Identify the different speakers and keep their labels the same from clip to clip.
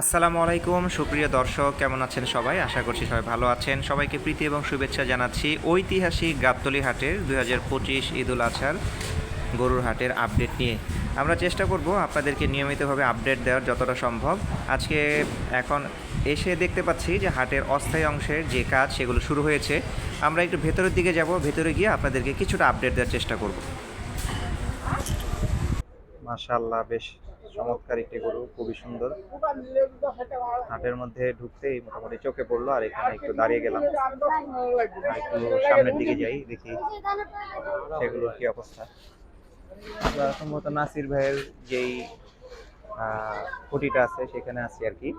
Speaker 1: আসসালামু আলাইকুম, সুপ্রিয় দর্শক, কেমন আছেন সবাই? আশা করছি সবাই ভালো আছেন। সবাইকে প্রীতি এবং শুভেচ্ছা জানাচ্ছি ঐতিহাসিক গাবতলি হাটের দুই হাজার পঁচিশ ঈদুল আজহার গরুর হাটের আপডেট নিয়ে। আমরা চেষ্টা করব আপনাদেরকে নিয়মিতভাবে আপডেট দেওয়ার যতটা সম্ভব। আজকে এখন এসে দেখতে পাচ্ছি যে হাটের অস্থায়ী অংশের যে কাজ সেগুলো শুরু হয়েছে। আমরা একটু ভেতরের দিকে যাব, ভেতরে গিয়ে আপনাদেরকে কিছুটা আপডেট দেওয়ার চেষ্টা করব। মাশাআল্লাহ, বেশ চমৎকার একটি গরু, খুবই সুন্দর। হাটের মধ্যে ঢুকতেই মোটামুটি চোখে পড়ল, আর এখানে একটু দাঁড়িয়ে গেলাম। একটু সামনের দিকে যাই, দেখি সেগুলোর কি অবস্থা। আমরা সম্ভবত নাসির ভাইয়ের যেই খুঁটিটা আছে, সেখানে আছি আর কি।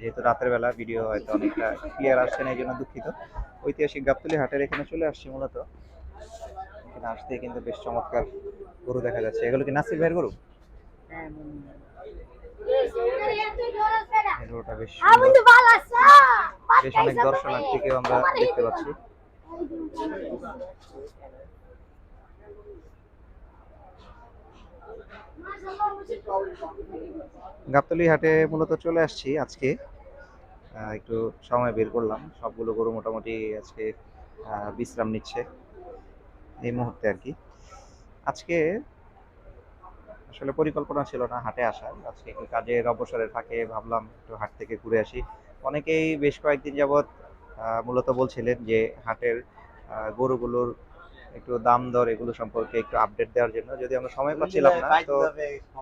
Speaker 1: যেহেতু রাতের বেলা ভিডিও হয়তো অনেকটা ক্লিয়ার আসছে না, এই জন্য দুঃখিত। ঐতিহাসিক গাবতলি হাটের এখানে চলে আসছি মূলত। এখানে আসতে কিন্তু বেশ চমৎকার গরু দেখা যাচ্ছে। এগুলো কি নাসির ভাইয়ের গরু? গরুটা বেশ বেশ অনেক দর্শনার্থীকেও আমরা দেখতে পাচ্ছি। গাবতলি হাটে মূলত চলে আসছি আজকে। একটু সময় বের করলাম। সবগুলো গরু মোটামুটি আজকে আহ, বিশ্রাম নিচ্ছে। এই মুহূর্তে আর কি। আজকে আসলে পরিকল্পনা ছিল না হাটে আসার। আজকে একটু কাজের অবসরের ফাঁকে ভাবলাম একটু হাট থেকে ঘুরে আসি। অনেকেই বেশ কয়েকদিন যাবৎ মূলত বলছিলেন যে হাটের গরুগুলোর একটু দাম দর এগুলো সম্পর্কে একটু আপডেট দেওয়ার জন্য। যদি আমরা সময় পাচ্ছিলাম না তো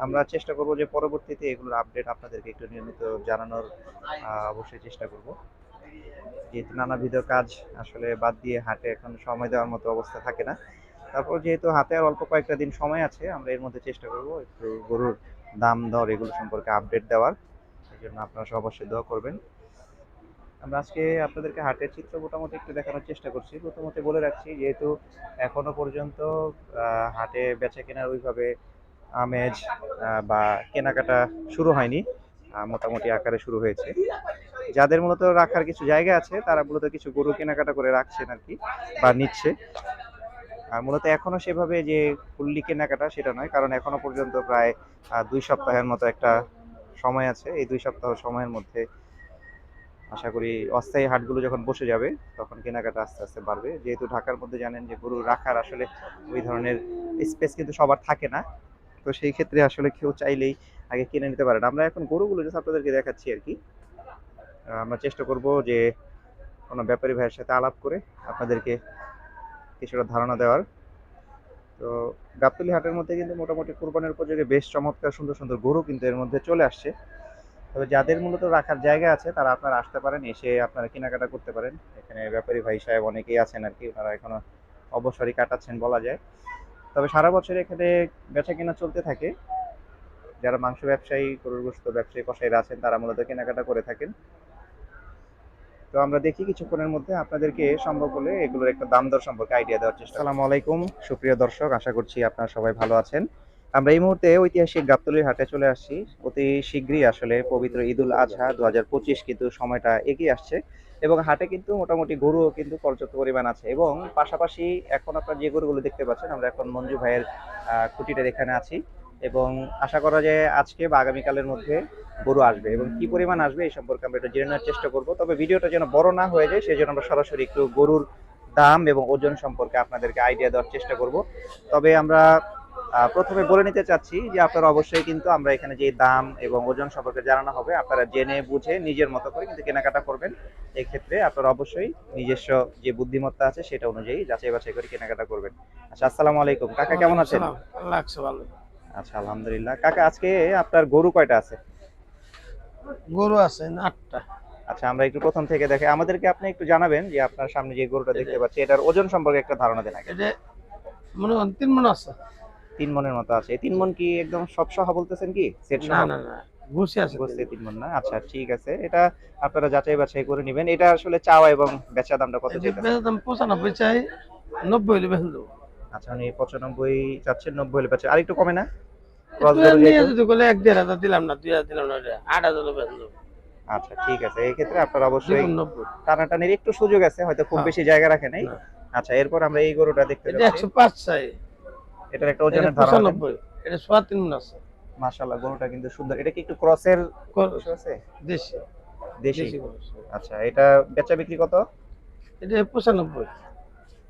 Speaker 1: আমরা চেষ্টা করব যে পরবর্তীতে এগুলোর আপডেট আপনাদেরকে একটু নিয়মিত জানানোর আহ, অবশ্যই চেষ্টা করব। যেহেতু নানাবিধ কাজ আসলে বাদ দিয়ে হাটে এখন সময় দেওয়ার মতো অবস্থা থাকে না। তারপর যেহেতু হাতে আর অল্প কয়েকটা দিন সময় আছে, আমরা এর মধ্যে চেষ্টা করব একটু গরুর দাম, দর এগুলো সম্পর্কে আপডেট দেওয়ার। এই জন্য আপনারা সব অবশ্যই দোয়া করবেন। আমরা আজকে আপনাদেরকে হাটের চিত্র মোটামুটি একটু দেখানোর চেষ্টা করছি। প্রথমত বলে রাখছি, যেহেতু এখনও পর্যন্ত হাটে বেচা কেনার ওইভাবে আমেজ বা কেনাকাটা শুরু হয়নি। মোটামুটি আকারে শুরু হয়েছে। যাদের মূলত রাখার কিছু জায়গা আছে, তারা মূলত কিছু গরু কেনাকাটা করে রাখছেন আর কি, বা নিচ্ছে। আর মূলত এখনও সেভাবে যে ফুললি কেনাকাটা সেটা নয়, কারণ এখনও পর্যন্ত প্রায় দুই সপ্তাহের মতো একটা সময় আছে। এই দুই সপ্তাহ সময়ের মধ্যে আশা করি অস্থায়ী হাটগুলো যখন বসে যাবে, তখন কেনাকাটা আস্তে আস্তে বাড়বে। যেহেতু ঢাকার মধ্যে জানেন যে গরু রাখার আসলে ওই ধরনের স্পেস কিন্তু সবার থাকে না। তো সেই ক্ষেত্রে আসলে কেউ চাইলেই আগে কিনে নিতে পারেন আমরা এখন গরুগুলো জাস্ট আপনাদেরকে দেখাচ্ছি আর কি। আমরা চেষ্টা করব যে কোনো ব্যাপারী ভাইয়ের সাথে আলাপ করে আপনাদেরকে কিছুটা ধারণা দেওয়ার। তো গাবতলি হাটের মধ্যে কিন্তু মোটামুটি কোরবানির উপযোগে বেশ চমৎকার, সুন্দর সুন্দর গরু কিন্তু এর মধ্যে চলে আসছে। তবে যাদের মূলত রাখার জায়গা আছে, তারা আপনারা আসতে পারেন, এসে আপনারা কেনাকাটা করতে পারেন। এখানে ব্যাপারী ভাই সাহেব অনেকেই আছেন আর কি, ওনারা এখনও অবসরই কাটাচ্ছেন বলা যায়। তবে সারা বছর এখানে বেচা কেনা চলতে থাকে। যারা মাংস ব্যবসায়ী, গরুর গোস্ত ব্যবসায়ী, কসাইরা আছেন, তারা মূলত কেনাকাটা করে থাকেন। তো আমরা দেখি কিছুক্ষণের মধ্যে আপনাদেরকে সম্ভব হলে এগুলোর একটা দাম দর সম্পর্কে আইডিয়া দেওয়ার চেষ্টা আসসালামু আলাইকুম, সুপ্রিয় দর্শক, আশা করছি আপনারা সবাই ভালো আছেন। আমরা এই মুহূর্তে ঐতিহাসিক গাবতলির হাটে চলে আসছি। অতি শীঘ্রই আসলে পবিত্র ঈদুল আজহা দু হাজার পঁচিশ কিন্তু সময়টা এগিয়ে আসছে। এবং হাটে কিন্তু মোটামুটি গরুও কিন্তু পর্যাপ্ত পরিমাণ আছে। এবং পাশাপাশি এখন আপনার যে গরুগুলো দেখতে পাচ্ছেন আমরা এখন মঞ্জু ভাইয়ের আহ, খুঁটিটার এখানে আছি। এবং আশা করা যায় আজকে বা আগামীকালের মধ্যে গরু আসবে এবং কি পরিমাণ আসবে এই সম্পর্কে আমরা একটু জেনে নেওয়ার চেষ্টা করব। তবে ভিডিওটা যেন বড় না হয়ে যায় সেই জন্য আমরা সরাসরি একটু গরুর দাম এবং ওজন সম্পর্কে আপনাদেরকে আইডিয়া দেওয়ার চেষ্টা করব। তবে আমরা প্রথমে বলে নিতে চাচ্ছি যে আপনারা অবশ্যই কিন্তু আমরা এখানে যে দাম এবং ওজন সম্পর্কে জানানো হবে আপনারা জেনে বুঝে নিজের মতো করে কিন্তু কেনাকাটা করবেন। এই ক্ষেত্রে আপনারা অবশ্যই নিজস্ব যে বুদ্ধিমত্তা আছে সেটা অনুযায়ী যাচাই বাছাই করে কেনাকাটা করবেন। আচ্ছা আসসালামু আলাইকুম। কাকা কেমন আছেন? আচ্ছা আলহামদুলিল্লাহ। কাকা আজকে আপনার গরু কয়টা আছে?
Speaker 2: গরু আছে আটটা।
Speaker 1: আচ্ছা আমরা একটু প্রথম থেকে দেখে আমাদেরকে আপনি একটু জানাবেন যে আপনার সামনে যে গরুটা দেখতে পাচ্ছি এটার ওজন সম্পর্কে একটা ধারণা দেন আগে।
Speaker 2: মনে তিন মন আছে।
Speaker 1: তিন মনের মতো আছে। তিন মন কি একদম সব সহ বলতেছেন কি? সেট
Speaker 2: না
Speaker 1: সহ?
Speaker 2: না না। ঘুষি আছে
Speaker 1: তিন মন। না? আচ্ছা ঠিক আছে। এটা আপনারা যাচাই বাছাই করে নেবেন। এটা আসলে চাওয়া এবং বেচা দামটা কত
Speaker 2: বেচা দাম পঁচানব্বই চাই নব্বই হলে বেচন দেবো।
Speaker 1: আচ্ছা উনি পঁচানব্বই চাচ্ছেন নব্বই হলে বেচা আরেকটু কমে না?
Speaker 2: একটু যদি বলে দেড় হাজার দিলাম না দিলাম হলে দেবো।
Speaker 1: আচ্ছা ঠিক আছে। এই ক্ষেত্রে আপনারা অবশ্যই টানাটানির একটু সুযোগ আছে হয়তো খুব
Speaker 2: হ্যাঁ।
Speaker 1: বেশি জায়গা রাখে নাই। আচ্ছা এরপর আমরা এই গরুটা দেখতে
Speaker 2: চাই।
Speaker 1: এটার একটা ওজনের ধারণা দেন।
Speaker 2: পঁচানব্বই এটা সোয়া তিন মন আছে।
Speaker 1: মাশাআল্লাহ গরুটা কিন্তু সুন্দর। এটা কি একটু ক্রসের
Speaker 2: কর-
Speaker 1: কিছু আছে?
Speaker 2: দেশি।
Speaker 1: দেশি। আচ্ছা এটা বেচা বিক্রি কত?
Speaker 2: এটা পঁচানব্বই।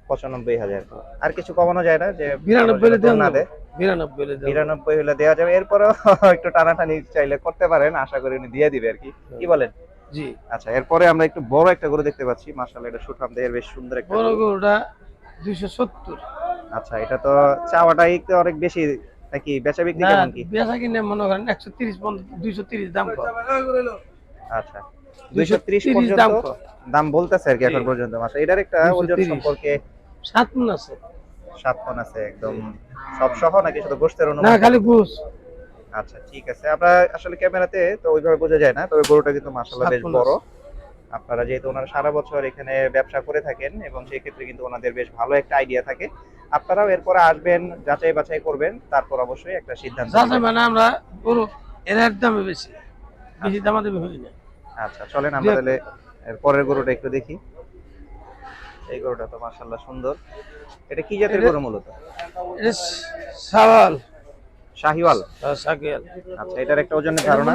Speaker 1: পঁচানব্বই হাজার। আর কিছু কমানো যায় না যে
Speaker 2: বিরানব্বই
Speaker 1: না দেয়?
Speaker 2: বিরানব্বই হলে দেন
Speaker 1: বিরানব্বই হলে দেওয়া যাবে। এরপরেও একটু টানাটানি চাইলে করতে পারেন। আশা করি উনি দিয়ে দিবে আর কি। কি বলেন?
Speaker 2: জি।
Speaker 1: আচ্ছা এরপরে আমরা একটু বড় একটা গরু দেখতে পাচ্ছি। মাশাআল্লাহ এটা সুঠাম দেহের বেশ সুন্দর একটা
Speaker 2: বড়
Speaker 1: গরু।
Speaker 2: গরুটা দুইশো সত্তর।
Speaker 1: আচ্ছা এটা তো চাওয়াটাই তো অনেক বেশি নাকি বেচা বিক্রি কেমন কি?
Speaker 2: বেচা কিনে মনে করেন একশো তিরিশ দুইশো তিরিশ দাম কম
Speaker 1: আচ্ছা দুইশো ত্রিশ
Speaker 2: 230
Speaker 1: পর্যন্ত
Speaker 2: দাম
Speaker 1: বলতেছে আর কি এখন পর্যন্ত। মাসে এটার একটা ওজন সম্পর্কে
Speaker 2: সাত মন আছে।
Speaker 1: সাত টন আছে একদম। সব সহ নাকি শুধু গোষ্ঠের
Speaker 2: না খালি ঘুষ
Speaker 1: আচ্ছা ঠিক আছে। আমরা আসলে ক্যামেরাতে তো ওইভাবে বোঝা যায় না তবে গরুটা কিন্তু মাশাআল্লাহ বেশ বড়। আপনারা যেহেতু ওনারা সারা বছর এখানে ব্যবসা করে থাকেন এবং সেই ক্ষেত্রে কিন্তু ওনাদের বেশ ভালো একটা আইডিয়া থাকে আপনারাও এরপরে আসবেন যাচাই বাছাই করবেন তারপর অবশ্যই একটা সিদ্ধান্ত
Speaker 2: মানে আমরা গরু এর এক দামে বেশি বেশি দামা দেবে হই
Speaker 1: আচ্ছা চলেন আমরা তাহলে এর পরের গরুটা একটু দেখি। এই গরুটা তো মাশাআল্লাহ সুন্দর। এটা কি জাতের গরু মূলত?
Speaker 2: এটা সাওয়াল।
Speaker 1: শাহিওয়াল।
Speaker 2: সাকিয়াল
Speaker 1: আচ্ছা এটার একটা ওজনের ধারণা?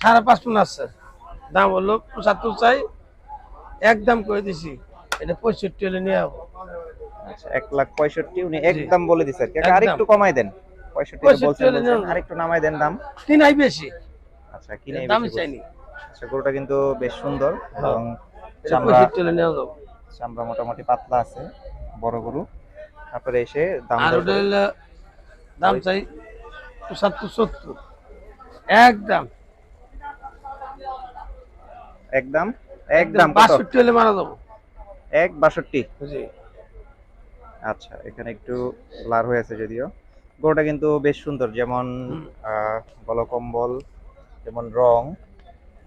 Speaker 2: সাড়ে পাঁচ মন আছে। দাম হলো পঁচাত্তর চাই এক দাম করে দিছি। এটা পঁয়ষট্টি হলে নিয়ে যাব
Speaker 1: আচ্ছা এক লাখ পঁয়ষট্টি উনি একদম বলে দিচ্ছে আর কি আরেকটু কমাই দেন। পঁয়ষট্টি বলছেন। আরেকটু নামাই দেন দাম।
Speaker 2: বেশি।
Speaker 1: আচ্ছা
Speaker 2: চাইনি।
Speaker 1: আচ্ছা গরুটা কিন্তু বেশ সুন্দর
Speaker 2: হ্যাঁ।
Speaker 1: এবং চামড়া চামড়া মোটামুটি পাতলা আছে বড় গরু। তারপরে এসে দাম
Speaker 2: দাম চাই পঁচাত্তর সত্তর। একদম
Speaker 1: একদম একদম কত?
Speaker 2: বাষট্টি হলে মারা যাব।
Speaker 1: এক বাষট্টি?
Speaker 2: জি।
Speaker 1: আচ্ছা এখানে একটু লার হয়েছে যদিও। গরুটা কিন্তু বেশ সুন্দর যেমন
Speaker 2: হুম।
Speaker 1: কম্বল যেমন রং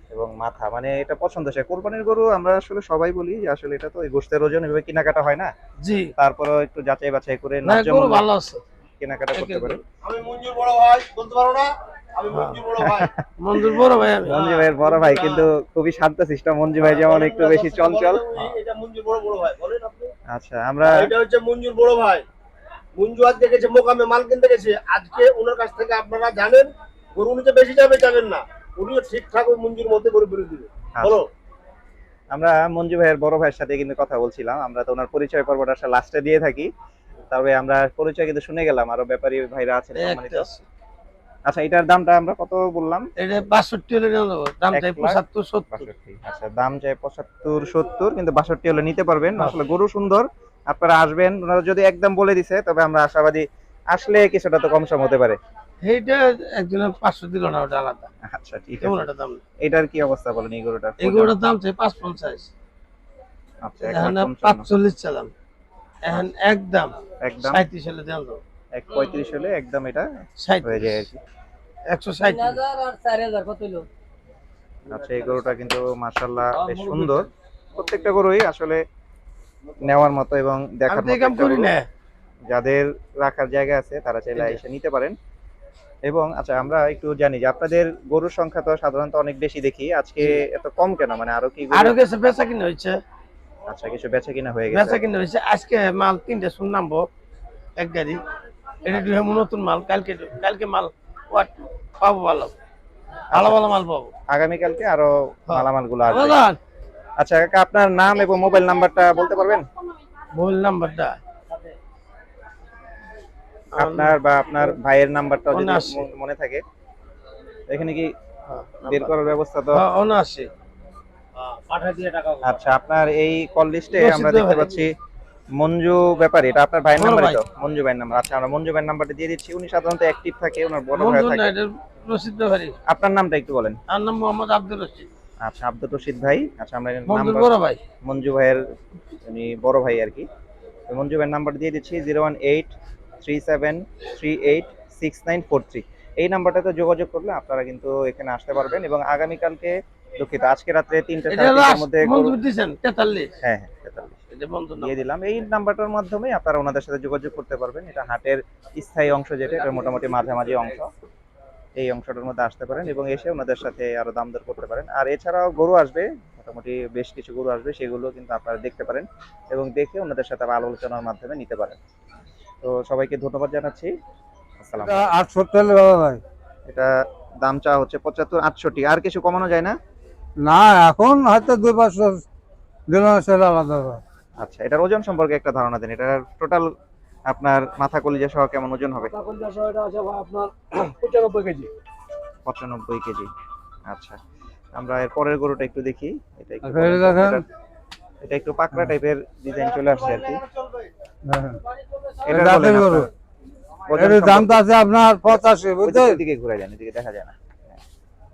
Speaker 1: এবং মাথা। মানে এটা পছন্দ সে। কোরবানির গরু আমরা আসলে সবাই বলি যে আসলে এটা তো ওই গোষ্ঠের ওজন এভাবে কেনাকাটা হয় না।
Speaker 2: জি।
Speaker 1: তারপরেও একটু যাচাই বাছাই করে
Speaker 2: না
Speaker 1: মূল্যে
Speaker 2: ভালো আছে।
Speaker 1: কেনাকাটা করতে পারে।
Speaker 3: আমি মঞ্জুর বড় ভাই বলতে পারো না?
Speaker 2: হ্যাঁ।
Speaker 3: মঞ্জুর বড় ভাই।
Speaker 2: মঞ্জুর বড় ভাই আমি।
Speaker 1: মঞ্জু ভাইয়ের বড় ভাই কিন্তু খুবই শান্ত সিস্টেম মঞ্জু ভাই যেমন একটু বেশি চঞ্চল।
Speaker 3: এটা মঞ্জুর বড় বড় ভাই বলেন আপনি।
Speaker 1: আচ্ছা আমরা
Speaker 3: এটা হচ্ছে মঞ্জুর বড় ভাই। মঞ্জু আজকে গেছে মোকামে মাল কিনতে গেছে। আজকে ওনার কাছ থেকে আপনারা জানেন গরু নিতে বেশি যাবে যাবেন না। উনিও ঠিকঠাক ওই মঞ্জুর মধ্যে করে বেরো দিবে। বলো।
Speaker 1: আমরা মঞ্জু ভাইয়ের বড় ভাইয়ের সাথে কিন্তু কথা বলছিলাম। আমরা তো ওনার পরিচয় পর্বটা লাস্টে দিয়ে থাকি। তবে আমরা পরিচয় কিন্তু শুনে গেলাম। আরও ব্যাপারী ভাইরা আছেন সম্মানিত। আচ্ছা এটার দামটা আমরা কত বললাম?
Speaker 2: এটা বাষট্টি হলে নিয়ে যাব। দাম চাই
Speaker 1: লাখ
Speaker 2: পঁচাত্তর সত্তর।
Speaker 1: বাষট্টি। আচ্ছা দাম চাই পঁচাত্তর সত্তর কিন্তু বাষট্টি হলে নিতে পারবেন।
Speaker 2: হ্যাঁ।
Speaker 1: আসলে গরু সুন্দর আপনারা আসবেন। ওনারা যদি একদম বলে দিছে তবে আমরা আশাবাদী আসলে কিছুটা তো কম সম হতে পারে।
Speaker 2: এইটা একজনের পাঁচশো দিল না ওটা আলাদা।
Speaker 1: আচ্ছা ঠিক আছে।
Speaker 2: একটা দাম?
Speaker 1: এটার কি অবস্থা বলেন এই গরুটার?
Speaker 2: এগুলোর দাম চাই পাঁচ পঞ্চাশ
Speaker 1: আচ্ছা এক লাখ
Speaker 2: এখানে
Speaker 1: পঞ্চান্ন।
Speaker 2: পাঁচচল্লিশ চালাম। এখন একদম
Speaker 1: একদম।
Speaker 2: সাঁত্রিশ হলে দেন
Speaker 1: এক পঁয়ত্রিশ হলে একদম এটা হয়ে যায় আর কি।
Speaker 2: একশো সাঁত্রিশ
Speaker 1: আচ্ছা এই গরুটা কিন্তু মাশাল্লাহ বেশ সুন্দর। প্রত্যেকটা গরুই আসলে নেওয়ার মতো এবং দেখার মতো
Speaker 2: এই করি না?
Speaker 1: যাদের রাখার জায়গা আছে তারা চাইলে এসে নিতে পারেন। এবং আচ্ছা আমরা একটু জানি যে আপনাদের গরুর সংখ্যা তো সাধারণত অনেক বেশি দেখি। আজকে এত কম কেন? মানে আরও কি গরু-
Speaker 2: আরও গেছে বেচা কিনে হয়েছে?
Speaker 1: আচ্ছা কিছু বেচা কিনা হয়ে গেছে।
Speaker 2: বেচা কিনে হয়েছে। আজকে মাল তিনটে শুনলাম নামবো এক গাড়ি। এটা দুই হাজার নতুন মাল কালকে কালকে মাল পাবো ভালো। ভালো ভালো মাল পাবো।
Speaker 1: আগামীকালকে আরও
Speaker 2: হ্যাঁ।
Speaker 1: মালামালগুলো আসবে আচ্ছা কাকা আপনার নাম এবং মোবাইল নাম্বারটা বলতে পারবেন?
Speaker 2: মোবাইল নাম্বারটা?
Speaker 1: আপনার বা আপনার ভাইয়ের নাম্বারটা যদি
Speaker 2: মনে আছে।
Speaker 1: থাকে। এখানে কি
Speaker 2: হ্যাঁ,
Speaker 1: বের করার ব্যবস্থা তো?
Speaker 2: হ্যাঁ,
Speaker 3: পাঠা দিয়ে টাকা
Speaker 1: আচ্ছা আপনার এই কল লিস্টে আমরা দেখতে পাচ্ছি মঞ্জু ব্যাপারী এটা আপনার ভাইয়ের নাম্বার
Speaker 2: ভাই।
Speaker 1: তো? মঞ্জু ভাইয়ের নাম্বার। আচ্ছা আমরা মঞ্জু ভাইয়ের নাম্বারটা দিয়ে দিচ্ছি। উনি সাধারণত অ্যাক্টিভ থাকে ওনার বড় ভাই থাকে।
Speaker 2: এটা রশিদ ব্যাপারী।
Speaker 1: আপনার নামটা একটু বলেন।
Speaker 2: আর নাম মোহাম্মদ আব্দুল রশিদ।
Speaker 1: আচ্ছা আব্দুল রশিদ ভাই। আচ্ছা আমরা নাম্বার
Speaker 2: বড় ভাই।
Speaker 1: মঞ্জু ভাইয়ের উনি বড় ভাই আর কি। তো মঞ্জু ভাইয়ের নাম্বার দিয়ে দিচ্ছি zero one eight three seven three eight six nine four three. এই নাম্বারটাতে যোগাযোগ করলে আপনারা কিন্তু এখানে আসতে পারবেন এবং আগামীকালকে দুঃখিত আজকে রাত্রে তিনটা সাড়ে তিনটার মধ্যে হ্যাঁ হ্যাঁ তেতাল্লিশ। দিয়ে দিলাম। এই নাম্বারটার মাধ্যমে আপনারা ওনাদের সাথে যোগাযোগ করতে পারবেন। এটা হাটের স্থায়ী অংশ যেটা এটা মোটামুটি মাঝামাঝি অংশ। এই অংশটার মধ্যে আসতে পারেন এবং এসে ওনাদের সাথে আরও দাম দর করতে পারেন। আর এছাড়াও গরু আসবে মোটামুটি বেশ কিছু গরু আসবে সেগুলো কিন্তু আপনারা দেখতে পারেন এবং দেখে ওনাদের সাথে আবার আলোচনার মাধ্যমে নিতে পারেন। তো সবাইকে ধন্যবাদ জানাচ্ছি। আসসালাম
Speaker 4: আটষট্টি ভাই।
Speaker 1: এটা দাম চা হচ্ছে পঁচাত্তর আটষট্টি। আর কিছু কমানো যায় না?
Speaker 4: না এখন হয়তো দুই পাঁচশো দিলাম সেটা আলাদা।
Speaker 1: আচ্ছা এটার ওজন সম্পর্কে একটা ধারণা দেন। এটার টোটাল আপনার মাথা কলিজা সহ কেমন ওজন হবে?
Speaker 2: আপনার পঁচানব্বই কেজি।
Speaker 1: পঁচানব্বই কেজি। আচ্ছা আমরা এর পরের গরুটা একটু দেখি। এটা একটু
Speaker 4: আচ্ছা, এটা দেখেন।
Speaker 1: এটা- এটা একটু পাকড়া টাইপের ডিজাইন চলে আসছে আর কি।
Speaker 4: দেখেন।
Speaker 1: এটা
Speaker 4: জাতের গরু। এর দাম তো আছে আপনার পঁচাশি বুঝছেন?
Speaker 1: দিকে ঘুরে যান এদিকে দেখা যায় না।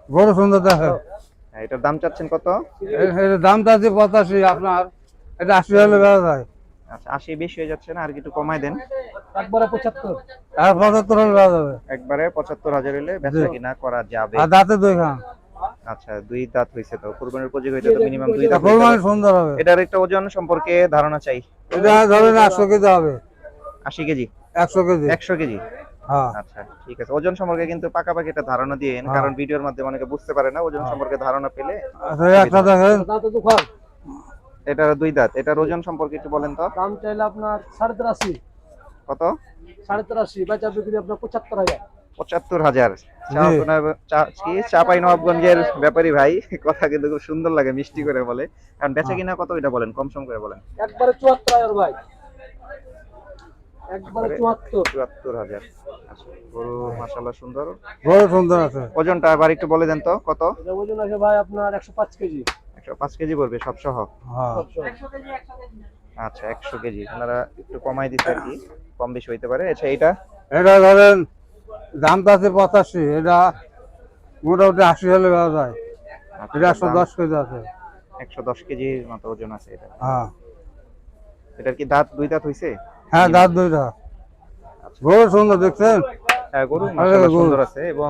Speaker 4: গরু সুন্দর
Speaker 1: হ্যাঁ, এটার দাম চাচ্ছেন কত?
Speaker 4: এর- দাম তো আছে পঁচাশি আপনার। এটা আশি হলে বেড়া যায়।
Speaker 1: আচ্ছা আশি বেশি হয়ে যাচ্ছে না আর একটু কমাই দেন।
Speaker 2: একবারে পঁচাত্তর।
Speaker 4: আর পঁচাত্তর হলে বেড়া যাবে।
Speaker 1: একবারে পঁচাত্তর হাজার হলে বেচা কিনা করা যাবে।
Speaker 4: আর দাঁতে দুই খান।
Speaker 1: আচ্ছা দুই দাঁত হয়েছে তো। কুরবানির উপযোগী হইতে তো মিনিমাম দুই দাঁত হইতে
Speaker 4: সুন্দর হবে।
Speaker 1: এটার একটা ওজন সম্পর্কে ধারণা চাই।
Speaker 4: এটা ধরেন কেজি হবে।
Speaker 1: আশি কেজি?
Speaker 4: একশো কেজি।
Speaker 1: একশো কেজি?
Speaker 4: হ্যাঁ।
Speaker 1: আচ্ছা ঠিক আছে। ওজন সম্পর্কে কিন্তু পাকাপাকি একটা ধারণা দিয়ে
Speaker 4: হ্যাঁ।
Speaker 1: কারণ ভিডিওর মাধ্যমে অনেকে বুঝতে পারে না ওজন সম্পর্কে ধারণা পেলে
Speaker 4: আচ্ছা একটা দুখান।
Speaker 1: এটার দুই দাঁত এটার ওজন সম্পর্কে একটু বলেন তো।
Speaker 2: দাম চাইলে আপনার সাড়ে তেরাশি
Speaker 1: কত?
Speaker 2: সাড়ে তেরাশি বেচা বিক্রি আপনার পঁচাত্তর হাজার।
Speaker 1: পঁচাত্তর হাজার। চাপাই নবাবগঞ্জের ব্যাপারী ভাই কথা কিন্তু খুব সুন্দর লাগে মিষ্টি করে বলে। কারণ বেচা
Speaker 4: হ্যাঁ।
Speaker 1: কিনা কত এটা বলেন কম সম করে বলেন।
Speaker 2: একবারে চুয়াত্তর হাজার ভাই। একবারে চুয়াত্তর।
Speaker 1: চুয়াত্তর হাজার। আচ্ছা গরু সুন্দর।
Speaker 4: সুন্দর আছে।
Speaker 1: ওজনটা আবার একটু বলে দেন তো কত?
Speaker 2: ওজন আছে ভাই আপনার একশো পাঁচ কেজি।
Speaker 1: পাঁচ কেজি পড়বে সব সহ
Speaker 4: হ্যাঁ।
Speaker 1: আচ্ছা একশো কেজি। ওনারা একটু কমাই দিতে আর কি কম বেশি হইতে পারে। আচ্ছা এটা
Speaker 4: এটা ধরেন দাম তো আছে পঁচাশি এটা মোটামুটি আশি হলে বেড়া যায়। এটা একশো দশ কেজি আছে।
Speaker 1: একশো দশ কেজির মতো ওজন আছে এটা।
Speaker 4: হ্যাঁ।
Speaker 1: এটার কি দাঁত দুই দাঁত হইছে?
Speaker 4: হ্যাঁ দাঁত দুইটা গরু সুন্দর দেখছেন?
Speaker 1: হ্যাঁ গরু। সুন্দর আছে এবং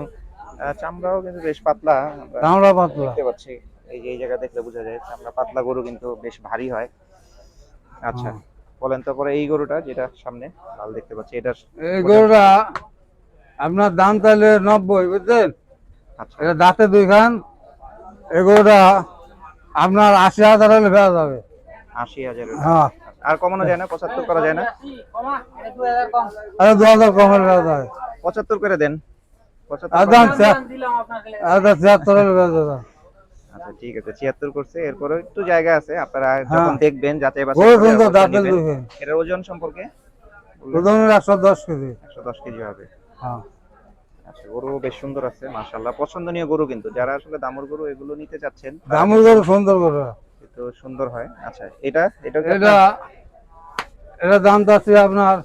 Speaker 1: চামড়াও কিন্তু বেশ পাতলা।
Speaker 4: চামড়া পাতলা।
Speaker 1: দেখতে পাচ্ছি। এই যে এই জায়গা দেখলে বোঝা যায় চামড়া পাতলা গরু কিন্তু বেশ ভারী হয়। আচ্ছা। বলেন তো পরে এই গরুটা যেটা সামনে লাল দেখতে পাচ্ছি এটা
Speaker 4: এই গরুটা আপনার দাম তাহলে নব্বই বুঝছেন
Speaker 1: আচ্ছা।
Speaker 4: এটা দাঁতে দুই খান এই গরুটা আপনার আশি হাজার হলে বেড়া যাবে।
Speaker 1: আশি হাজার
Speaker 4: হ্যাঁ।
Speaker 1: আর কমানো যায় না পঁচাত্তর করা যায় না?
Speaker 4: আরে দু হাজার কম হলে বেড়া যাবে।
Speaker 1: পঁচাত্তর করে দেন। পঁচাত্তর আচ্ছা ঠিক আছে ছিয়াত্তর করছে এরপরে একটু জায়গা আছে আপনারা
Speaker 4: হ্যাঁ।
Speaker 1: যখন দেখবেন যাচাই বাছাই এটার ওজন সম্পর্কে
Speaker 4: একশো দশ কেজি
Speaker 1: একশো দশ কেজি হবে
Speaker 4: হ্যাঁ
Speaker 1: আচ্ছা গরু বেশ সুন্দর আছে মাশাল্লাহ পছন্দনীয় গরু কিন্তু যারা আসলে দামর গরু এগুলো নিতে চাচ্ছেন
Speaker 4: দামুর গরু সুন্দর গরু
Speaker 1: কিন্তু সুন্দর হয় আচ্ছা এটা এটা
Speaker 4: এটা এটা দাম তো আছে আপনার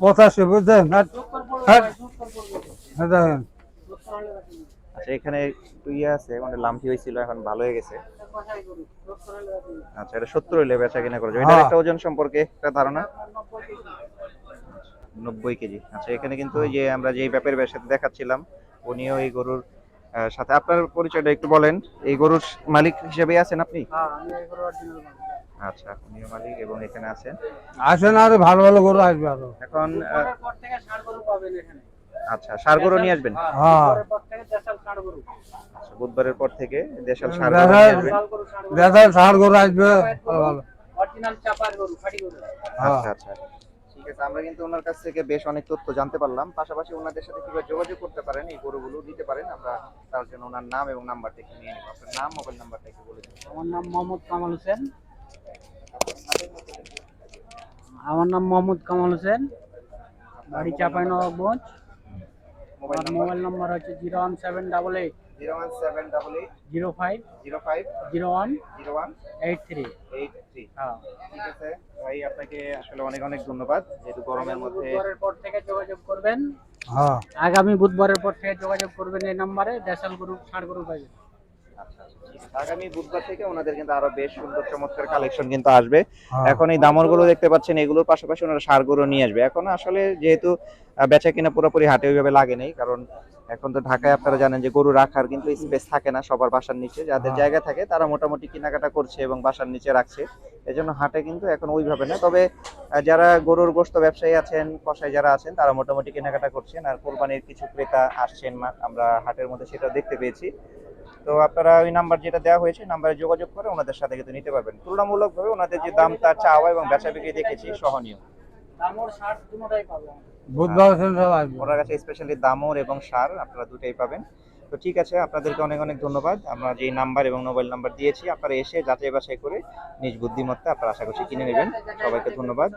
Speaker 4: পঁচাশি বুঝছেন হাট, হাট।
Speaker 1: আচ্ছা এখানে একটু ইয়ে আছে মানে লাম্পি হয়েছিল এখন ভালো হয়ে গেছে। আচ্ছা এটা সত্তর হইলে বেচা কিনা করা এটার
Speaker 4: হ্যাঁ।
Speaker 1: একটা ওজন সম্পর্কে একটা ধারণা? নব্বই কেজি। আচ্ছা এখানে কিন্তু ওই যে আমরা যে ব্যাপের সাথে দেখাচ্ছিলাম উনিও এই গরুর সাথে। আপনার পরিচয়টা একটু বলেন এই গরুর মালিক হিসেবে আছেন আপনি? আচ্ছা উনিও মালিক এবং এখানে আছেন।
Speaker 4: আসেন আরও ভালো ভালো গরু আসবে আরও।
Speaker 1: এখন আহ, আচ্ছা সার গরু নিয়ে আসবেন?
Speaker 4: হ্যাঁ
Speaker 1: আচ্ছা বুধবারের পর থেকে দেশাল সার
Speaker 4: দেখা-
Speaker 1: গরু নিয়ে আসবেন?
Speaker 4: দেখেন ষাট গরু আসবে ভালো ভালো। হ্যাঁ।
Speaker 1: আচ্ছা আচ্ছা। ঠিক আছে আমরা কিন্তু ওনার কাছ থেকে বেশ অনেক তথ্য জানতে পারলাম। পাশাপাশি ওনাদের সাথে কীভাবে যোগাযোগ করতে পারেন এই গরুগুলো দিতে পারেন আমরা তার জন্য ওনার নাম এবং নাম্বারটা একটু নিয়ে নেব। আপনার নাম মোবাইল নাম্বারটা একটু বলে দিন।
Speaker 5: আমার নাম মোহাম্মদ কামাল হোসেন। আমার নাম মোহাম্মদ কামাল হোসেন। বাড়ি চাপাই নবাবগঞ্জ
Speaker 1: মোবাইল
Speaker 5: আমার মোবাইল নাম্বার হচ্ছে zero one seven double eight
Speaker 1: zero one seven double eight
Speaker 5: zero five
Speaker 1: zero five
Speaker 5: zero one
Speaker 1: zero one
Speaker 5: eight three.
Speaker 1: Eight three.
Speaker 5: হ্যাঁ।
Speaker 1: ঠিক আছে ভাই আপনাকে আসলে অনেক অনেক ধন্যবাদ। যেহেতু গরমের মধ্যে
Speaker 5: বুধবারের পর থেকে যোগাযোগ করবেন।
Speaker 4: হ্যাঁ।
Speaker 5: আগামী বুধবারের পর থেকে যোগাযোগ করবেন এই নাম্বারে দেশাল গ্রুপ ষাট গ্রুপ পাইবেন
Speaker 1: আচ্ছা, আচ্ছা, ঠিক আছে। আগামী বুধবার থেকে ওনাদের কিন্তু আরও বেশ সুন্দর চমৎকার কালেকশন কিন্তু আসবে।
Speaker 4: হ্যাঁ।
Speaker 1: এখন এই দামরগুলো দেখতে পাচ্ছেন এগুলোর পাশাপাশি ওনারা সার গরু নিয়ে আসবে। এখন আসলে যেহেতু বেচা কিনা পুরোপুরি হাটে ওইভাবে লাগে নেই কারণ এখন তো ঢাকায় আপনারা জানেন যে গরু রাখার কিন্তু স্পেস থাকে না সবার বাসার নিচে। যাদের
Speaker 4: হ্যাঁ।
Speaker 1: জায়গা থাকে তারা মোটামুটি কেনাকাটা করছে এবং বাসার নিচে রাখছে। এজন্য হাটে কিন্তু এখন ওইভাবে না। তবে যারা গরুর গোস্ত ব্যবসায়ী আছেন কষাই যারা আছেন তারা মোটামুটি কেনাকাটা করছেন। আর কোরবানির কিছু ক্রেতা আসছেন আমরা হাটের মধ্যে সেটা দেখতে পেয়েছি। তো আপনারা ওই নাম্বার যেটা দেওয়া হয়েছে নাম্বারে যোগাযোগ করে ওনাদের সাথে কিন্তু নিতে পারবেন। তুলনামূলকভাবে ওনাদের যে দাম তার চাওয়া এবং বেচা বিক্রি দেখেছি সহনীয়।
Speaker 4: বুধবার
Speaker 1: ওনার কাছে স্পেশালি দামর এবং সার আপনারা দুটাই পাবেন। তো ঠিক আছে আপনাদেরকে অনেক অনেক ধন্যবাদ। আমরা যে নাম্বার এবং মোবাইল নাম্বার দিয়েছি আপনারা এসে যাচাই বাছাই করে নিজ বুদ্ধিমত্তা আপনারা আশা করছি কিনে নেবেন। সবাইকে ধন্যবাদ।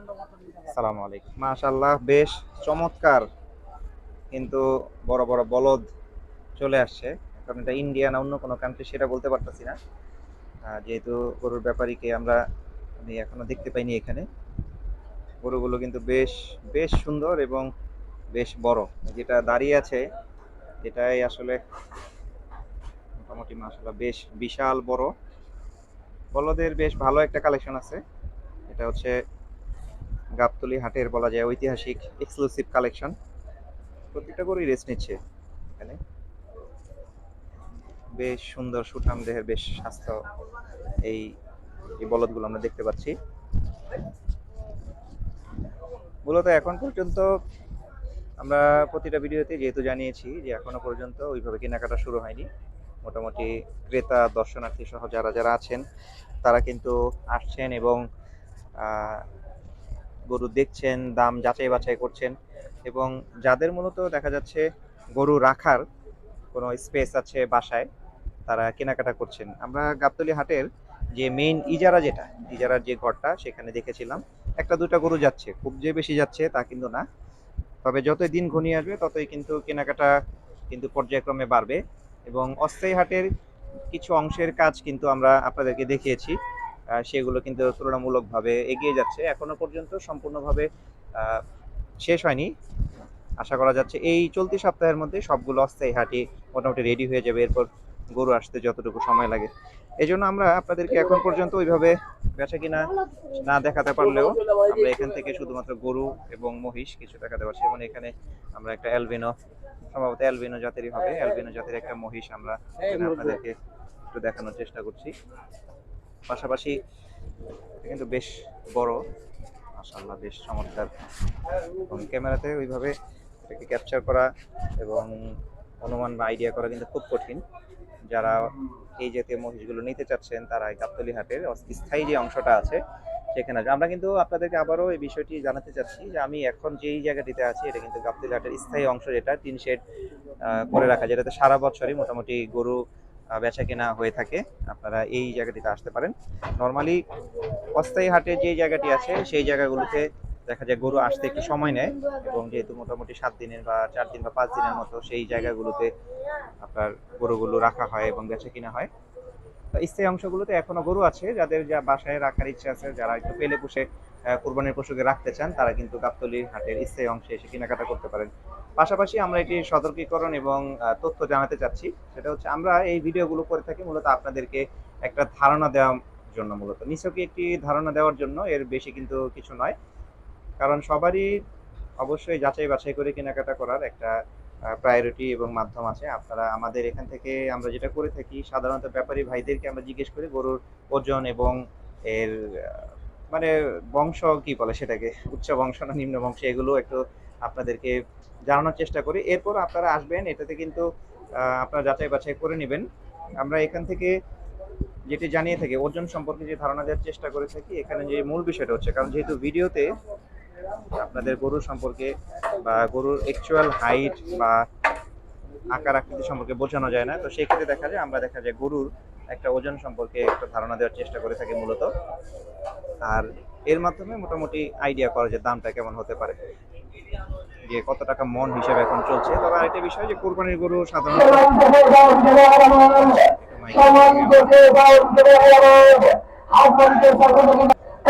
Speaker 1: সালামু আলাইকুম। মাশাল্লাহ বেশ চমৎকার। কিন্তু বড় বড় বলদ চলে আসছে। কারণ এটা ইন্ডিয়া না অন্য কোনো কান্ট্রি সেটা বলতে পারতেছি না। যেহেতু গরুর ব্যাপারীকে আমরা আমি এখনও দেখতে পাইনি এখানে। গরুগুলো কিন্তু বেশ বেশ সুন্দর এবং বেশ বড়। যেটা দাঁড়িয়ে আছে, এটাই আসলে মোটামুটি মাসাল্লাহ বেশ বিশাল বড়। বলদের বেশ ভালো একটা কালেকশন আছে। এটা হচ্ছে গাবতলি হাটের বলা যায় ঐতিহাসিক এক্সক্লুসিভ কালেকশন প্রত্যেকটা গরুই রেস্ট নিচ্ছে এখানে। বেশ সুন্দর, সুঠাম দেহের বেশ স্বাস্থ্য এই এই বলদগুলো আমরা দেখতে পাচ্ছি। মূলত এখন পর্যন্ত আমরা প্রতিটা ভিডিওতে যেহেতু জানিয়েছি যে এখনও পর্যন্ত ওইভাবে কেনাকাটা শুরু হয়নি। মোটামুটি ক্রেতা, দর্শনার্থী সহ যারা যারা আছেন, তারা কিন্তু আসছেন এবং গরু দেখছেন, দাম যাচাই বাছাই করছেন এবং যাদের মূলত দেখা যাচ্ছে গরু রাখার কোনো স্পেস আছে বাসায় তারা কেনাকাটা করছেন। আমরা গাবতলি হাটের যে মেইন ইজারা যেটা, ইজারার যে ঘরটা, সেখানে দেখেছিলাম। একটা দুটা গরু যাচ্ছে। খুব যে বেশি যাচ্ছে তা কিন্তু না। তবে যতই দিন ঘনিয়ে আসবে, ততই কিন্তু কেনাকাটা কিন্তু পর্যায়ক্রমে বাড়বে। এবং অস্থায়ী হাটের কিছু অংশের কাজ কিন্তু আমরা আপনাদেরকে দেখিয়েছি। সেগুলো কিন্তু তুলনামূলকভাবে এগিয়ে যাচ্ছে। এখনও পর্যন্ত সম্পূর্ণভাবে শেষ হয়নি। আশা করা যাচ্ছে এই চলতি সপ্তাহের মধ্যে সবগুলো অস্থায়ী হাটই মোটামুটি রেডি হয়ে যাবে। এরপর গরু আসতে যতটুকু সময় লাগে। এই জন্য আমরা আপনাদেরকে এখন পর্যন্ত ওইভাবে বেচা কিনা না দেখাতে পারলেও আমরা এখান থেকে শুধুমাত্র গরু এবং মহিষ কিছু দেখাতে পারছি। এবং এখানে আমরা একটা অ্যালবিনো, সম্ভবত অ্যালবিনো জাতেরই হবে। অ্যালবিনো জাতের একটা মহিষ আমরা আপনাদেরকে একটু দেখানোর চেষ্টা করছি। পাশাপাশি কিন্তু বেশ বড়, মাশাআল্লাহ, বেশ চমৎকার। এবং ক্যামেরাতে ওইভাবে এটাকে ক্যাপচার করা এবং অনুমান বা আইডিয়া করা কিন্তু খুব কঠিন। যারা এই জাতীয় মহিষগুলো নিতে চাচ্ছেন, তারা এই গাবতলি হাটের স্থায়ী যে অংশটা আছে সেখানে আসবে। আমরা কিন্তু আপনাদেরকে আবারও এই বিষয়টি জানাতে চাচ্ছি যে আমি এখন যেই জায়গাটিতে আছি, এটা কিন্তু গাবতলি হাটের স্থায়ী অংশ যেটা টিন শেড করে রাখা যেটাতে সারা বছরই মোটামুটি গরু বেচা কেনা হয়ে থাকে। আপনারা এই জায়গাটিতে আসতে পারেন। নর্মালি অস্থায়ী হাটে যে জায়গাটি আছে, সেই জায়গাগুলোতে দেখা যায় গরু আসতে একটু সময় নেয় এবং যেহেতু মোটামুটি সাত দিনের বা চার দিন বা পাঁচ দিনের মতো সেই জায়গাগুলোতে আপনার গরুগুলো রাখা হয় এবং বেচা কিনা হয়। স্থায়ী অংশগুলোতে এখনও গরু আছে, যাদের যা বাসায় রাখার ইচ্ছা আছে, যারা একটু পেলে পুষে কোরবানির পশুকে রাখতে চান, তারা কিন্তু গাবতলি হাটের স্থায়ী অংশে এসে কেনাকাটা করতে পারেন। পাশাপাশি আমরা এটি সতর্কীকরণ এবং তথ্য জানাতে চাচ্ছি, সেটা হচ্ছে আমরা এই ভিডিওগুলো করে থাকি মূলত আপনাদেরকে একটা ধারণা দেওয়ার জন্য মূলত। নিছকই একটি ধারণা দেওয়ার জন্য, এর বেশি কিন্তু কিছু নয়। কারণ সবারই অবশ্যই যাচাই বাছাই করে কেনাকাটা করার একটা প্রায়োরিটি এবং মাধ্যম আছে। আপনারা আমাদের এখান থেকে আমরা যেটা করে থাকি, সাধারণত ব্যাপারী ভাইদেরকে আমরা জিজ্ঞেস করি গরুর ওজন এবং এর মানে বংশ কি বলে সেটাকে, উচ্চ বংশ না নিম্ন বংশ, এগুলো একটু আপনাদেরকে জানানোর চেষ্টা করি। এরপর আপনারা আসবেন, এটাতে কিন্তু আপনারা যাচাই বাছাই করে নেবেন। আমরা এখান থেকে যেটি জানিয়ে থাকি, ওজন সম্পর্কে যে ধারণা দেওয়ার চেষ্টা করে থাকি, এখানে যে মূল বিষয়টা হচ্ছে, কারণ যেহেতু ভিডিওতে আপনাদের গরু সম্পর্কে বা গরুর অ্যাকচুয়াল হাইট বা আকার আকৃতি সম্পর্কে বোঝানো যায় না তো সেই ক্ষেত্রে দেখা যায় আমরা দেখা যায় গরুর একটা ওজন সম্পর্কে একটা ধারণা দেওয়ার চেষ্টা করে থাকি মূলত আর এর মাধ্যমে মোটামুটি আইডিয়া করা যে দামটা কেমন হতে পারে যে কত টাকা মন হিসেবে এখন চলছে তবে আরেকটা বিষয় যে কোরবানির গরু সাধারণত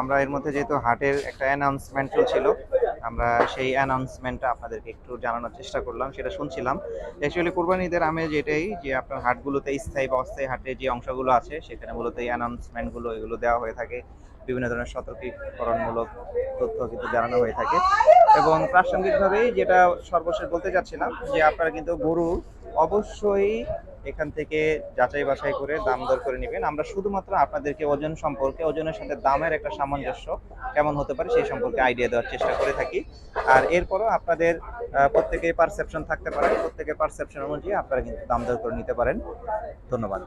Speaker 1: আমরা এর মধ্যে যেহেতু হাটের একটা অ্যানাউন্সমেন্ট চলছিল, আমরা সেই অ্যানাউন্সমেন্টটা আপনাদেরকে একটু জানানোর চেষ্টা করলাম, সেটা শুনছিলাম। অ্যাকচুয়ালি কোরবানিদের আমেজ এটাই যে আপনার হাটগুলোতে স্থায়ী বা অস্থায়ী হাটে যে অংশগুলো আছে, সেখানে মূলত এই অ্যানাউন্সমেন্টগুলো এগুলো দেওয়া হয়ে থাকে। বিভিন্ন ধরনের সতর্কীকরণমূলক তথ্য কিন্তু জানানো হয়ে থাকে। এবং প্রাসঙ্গিকভাবেই যেটা সর্বশেষ বলতে চাচ্ছিলাম যে আপনারা কিন্তু গরু অবশ্যই এখান থেকে যাচাই বাছাই করে দাম দর করে নেবেন। আমরা শুধুমাত্র আপনাদেরকে ওজন সম্পর্কে ওজনের সাথে দামের একটা সামঞ্জস্য কেমন হতে পারে সেই সম্পর্কে আইডিয়া দেওয়ার চেষ্টা করে থাকি। আর এরপরও আপনাদের আহ, প্রত্যেকের পারসেপশন থাকতে পারে। প্রত্যেকের পারসেপশন অনুযায়ী আপনারা কিন্তু দাম দর করে নিতে পারেন। ধন্যবাদ।